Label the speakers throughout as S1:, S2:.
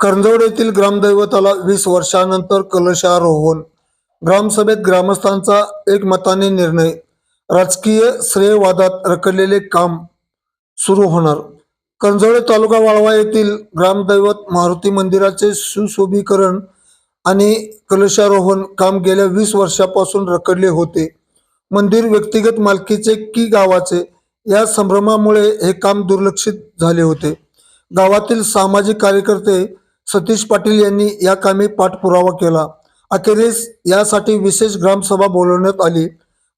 S1: करंजवड येथील ग्रामदैवताला वीस वर्षानंतर कलशारोहण. ग्रामसभेत ग्रामस्थांचा एकमताने निर्णय. राजकीय श्रेयवादात रखडलेले काम सुरू होणार. करंजवडे तालुका वाळवा येथील ग्रामदैवत मारुती मंदिराचे सुशोभीकरण आणि कलशारोहण काम गेल्या वीस वर्षापासून रखडले होते. मंदिर व्यक्तिगत मालकीचे की गावाचे या संभ्रमामुळे हे काम दुर्लक्षित झाले होते. गावातील सामाजिक कार्यकर्ते सतीश पाटील यांनी या कामी पाठपुरावा केला. अखेरीस यासाठी विशेष ग्रामसभा बोलवण्यात आली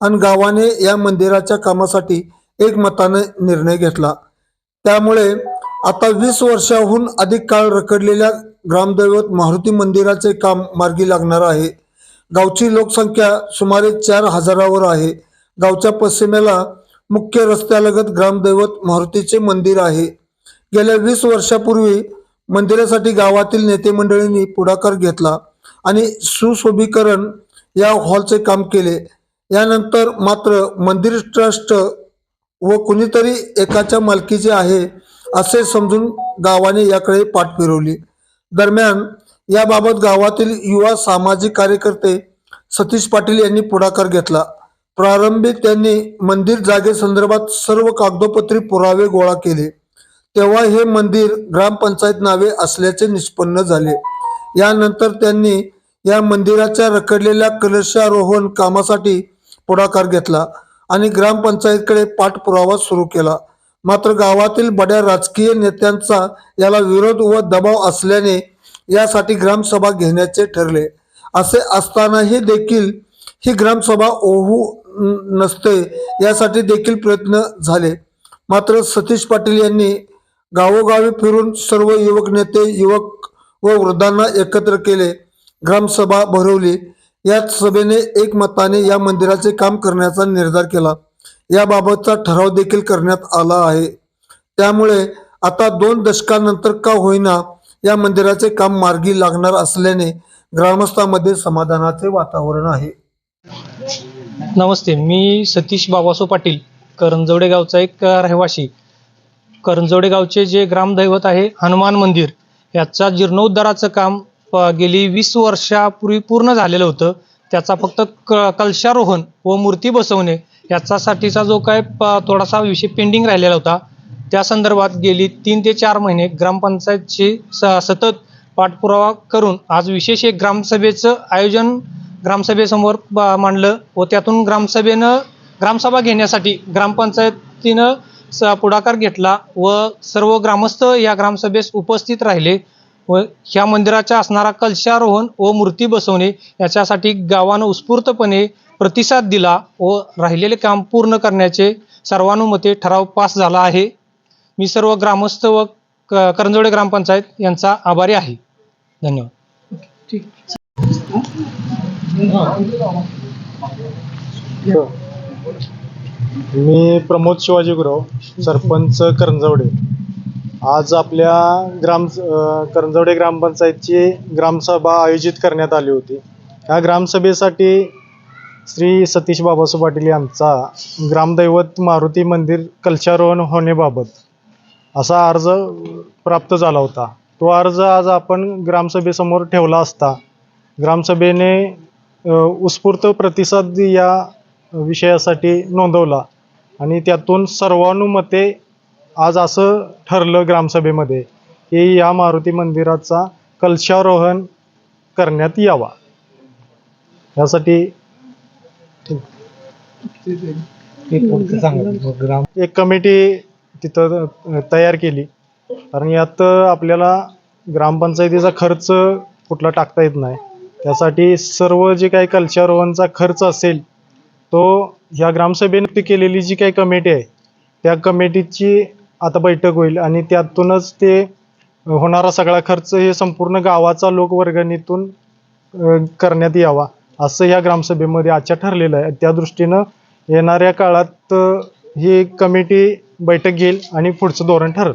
S1: आणि गावाने या मंदिराच्या कामासाठी एकमताने निर्णय घेतला. त्यामुळे आता वीस वर्षाहून अधिक काळ रखडलेल्या ग्रामदैवत मारुती मंदिराचे काम मार्गी लागणार आहे. गावची लोकसंख्या सुमारे चार हजारावर आहे. गावच्या पश्चिमेला मुख्य रस्त्यालगत ग्रामदैवत मारुतीचे मंदिर आहे. गेल्या वीस वर्षापूर्वी मंदिरासाठी गावातील नेते मंडळींनी पुढाकार घेतला आणि सुशोभीकरण या हॉलचे काम केले. यानंतर मात्र मंदिर ट्रस्ट व कुणीतरी एकाच्या मालकीचे आहे असे समजून गावाने याकडे पाठ फिरवली. दरम्यान याबाबत गावातील युवा सामाजिक कार्यकर्ते सतीश पाटील यांनी पुढाकार घेतला. प्रारंभी त्यांनी मंदिर जागेसंदर्भात सर्व कागदोपत्री पुरावे गोळा केले. तेव्हा हे मंदिर ग्रामपंचायत नावे असल्याचे निष्पन्न झाले. यानंतर त्यांनी या मंदिराच्या रखडलेल्या कलशारोहण कामासाठी पुढाकार घेतला आणि ग्रामपंचायतकडे पाठपुरावा सुरू केला. मात्र गावातील बड्या राजकीय नेत्यांचा याला विरोध व दबाव असल्याने यासाठी ग्रामसभा घेण्याचे ठरले. असे असतानाही देखील ही ग्रामसभा ओहू नसते यासाठी देखील प्रयत्न झाले. मात्र सतीश पाटील यांनी गावोगावी फिरून सर्व युवक नेते युवक व वृद्धांना एकत्र केले ग्रामसभा भरवली. याच सभेने एकमताने या मंदिराचे काम करण्याचा निर्धार केला. याबाबतचा ठराव देखील करण्यात आला आहे. त्यामुळे आता दोन दशकानंतर का होईना या मंदिराचे काम मार्गी लागणार असल्याने ग्रामस्थांमध्ये समाधानाचे वातावरण आहे.
S2: नमस्ते मी सतीश बाबासो पाटील करंजवडे गावचा एक रहिवाशी करंजोडे गावचे जे ग्रामदैवत आहे हनुमान मंदिर याचा जीर्णोद्धाराचं काम गेली वीस वर्षापूर्वी पूर्ण झालेलं होतं. त्याचा फक्त क कलशारोहण व मूर्ती बसवणे याच्यासाठीचा जो काय प- थोडासा विषय पेंडिंग राहिलेला होता. त्या संदर्भात गेली तीन ते चार महिने ग्रामपंचायतची स सतत पाठपुरावा करून आज विशेष एक ग्रामसभेचं आयोजन ग्रामसभेसमोर ब- मांडलं व त्यातून ग्रामसभेनं ग्रामसभा घेण्यासाठी ग्रामपंचायतीनं पुढाकार घेतला व सर्व ग्रामस्थ या ग्रामसभेस उपस्थित राहिले व ह्या मंदिराच्या असणारा कलशारोहण व मूर्ती बसवणे याच्यासाठी गावानं उत्स्फूर्तपणे प्रतिसाद दिला व राहिलेले काम पूर्ण करण्याचे सर्वानुमते ठराव पास झाला आहे. मी सर्व ग्रामस्थ व क- करंजवडे ग्रामपंचायत यांचा आभारी आहे. धन्यवाद.
S3: मी प्रमोद शिवाजी गुरव सरपंच करंजवडे. आज आपल्या ग्राम करंजवडे ग्रामपंचायतची ग्रामसभा आयोजित करण्यात आली होती. या ग्रामसभेसाठी श्री सतीश बाबासो पाटील यांचा ग्रामदैवत मारुती मंदिर कलशारोहण होण्याबाबत असा अर्ज प्राप्त झाला होता. तो अर्ज आज आपण ग्रामसभेसमोर ठेवला असता. ग्रामसभेने उत्स्फूर्त प्रतिसाद या विषयासाठी नोंदवला. आणि त्यातून सर्वानुमते आज असं ठरलं ग्रामसभेमध्ये की या मारुती मंदिराचा कलशारोहण करण्यात यावा. यासाठी एक कमिटी तिथं तयार केली. कारण यात आपल्याला ग्रामपंचायतीचा खर्च कुठला टाकता येत नाही. त्यासाठी सर्व जे काही कलशारोहणचा खर्च असेल तो ह्या ग्रामसभेने केलेली जी काही कमिटी आहे त्या कमिटीची आता बैठक होईल आणि त्यातूनच ते होणारा सगळा खर्च हे संपूर्ण गावाचा लोकवर्गणीतून करण्यात यावा असं या ग्रामसभेमध्ये आजच्या ठरलेलं आहे. त्या दृष्टीनं येणाऱ्या काळात ही कमिटी बैठक घेईल आणि पुढचं धोरण ठरेल.